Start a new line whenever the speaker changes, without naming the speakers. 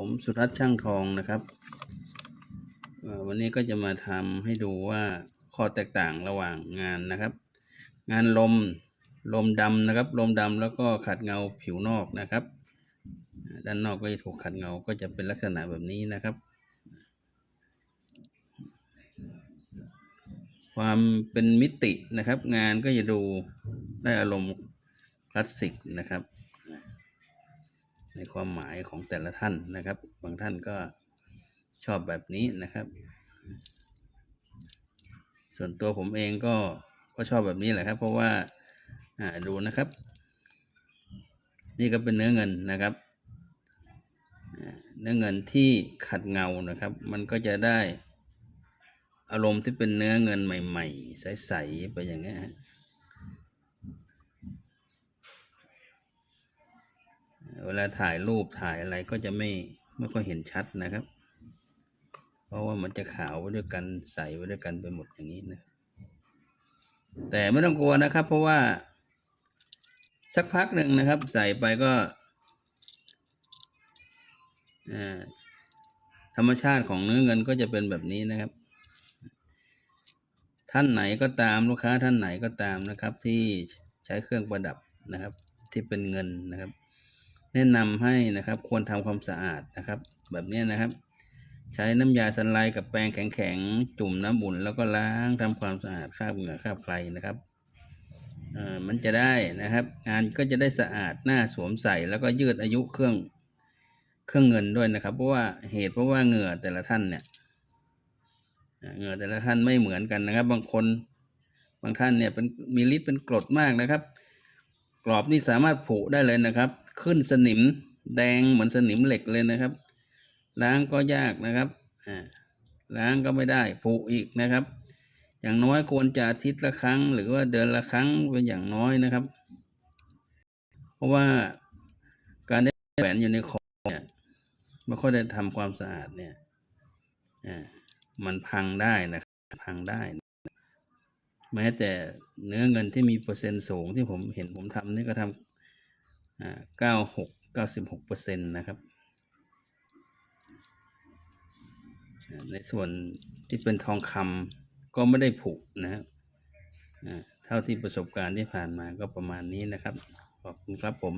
ผมสุรัตน์ช่างทองนะครับ วันนี้ก็จะมาทำให้ดูว่าข้อแตกต่างระหว่างงานนะครับ งานลมลมดำนะครับ ลมดำแล้วก็ขัดเงาผิวนอกนะครับ ด้านนอกก็จะถูกขัดเงาก็จะเป็นลักษณะแบบนี้นะครับ ความเป็นมิตินะครับ งานก็จะดูได้อารมณ์คลาสสิกนะครับ ในความหมายของแต่ละท่านนะครับ บางท่านก็ชอบแบบนี้นะครับ ส่วนตัวผมเองก็ก็ชอบแบบนี้แหละครับ เพราะว่าอ่าดูนะครับ นี่ก็เป็นเนื้อเงินนะครับ เนื้อเงินที่ขัดเงานะครับ มันก็จะได้อารมณ์ที่เป็นเนื้อเงินใหม่ ๆ ใส ๆ ไปอย่างเงี้ยฮะ เวลาถ่ายรูปถ่ายอะไรก็จะไม่ไม่ค่อยเห็นชัดนะครับ เพราะว่ามันจะขาวไว้ด้วยกันใสไว้ด้วยกันไปหมดอย่างนี้นะ แต่ไม่ต้องกลัวนะครับ เพราะว่า สักพักหนึ่งนะครับ ใส่ไปก็ธรรมชาติของเนื้อเงินก็จะเป็นแบบนี้นะครับ ท่านไหนก็ตามลูกค้าท่านไหนก็ตามนะครับ ที่ใช้เครื่องประดับนะครับ ที่เป็นเงินนะครับ แนะนำให้นะครับควรทำความสะอาดนะครับ แบบนี้นะครับ ใช้น้ำยาสไลด์กับแปรงแข็งๆจุ่มน้ำบุ่นแล้วก็ล้างทำความสะอาดคราบเหงื่อคราบใครนะครับมันจะได้นะครับ งานก็จะได้สะอาดหน้าสวมใส่แล้วก็ยืดอายุเครื่องเครื่องเงินด้วยนะครับ เพราะว่าเหตุเพราะว่าเหงื่อแต่ละท่านเนี่ยเอ่อเหงื่อแต่ละท่านไม่เหมือนกันนะครับ บางคนบางท่านเนี่ยเป็นมีฤทธิ์เป็นกรดมากนะครับ กรอบนี่สามารถผุได้เลยนะครับ ขึ้นสนิมแดงเหมือนสนิมเหล็กเลยนะครับ ล้างก็ยากนะครับล้างก็ไม่ได้ผุอีกนะครับ อย่างน้อยควรจะอาทิตย์ละครั้ง หรือว่าเดือนละครั้งเป็นอย่างน้อยนะครับ เพราะว่าการได้แหวนอยู่ในคอเนี่ยไม่ค่อยได้ทำความสะอาดเนี่ยมันพังได้นะพังได้ แม้แต่เนื้อเงินที่มีเปอร์เซ็นต์สูงที่ผมเห็นผมทำนี่ก็ทำอ่าเก้าหกเก้าสิบหกเปอร์เซ็นต์นะครับ ในส่วนที่เป็นทองคำก็ไม่ได้ผุนะครับเท่าที่ประสบการณ์ที่ผ่านมาก็ประมาณนี้นะครับ ขอบคุณครับผม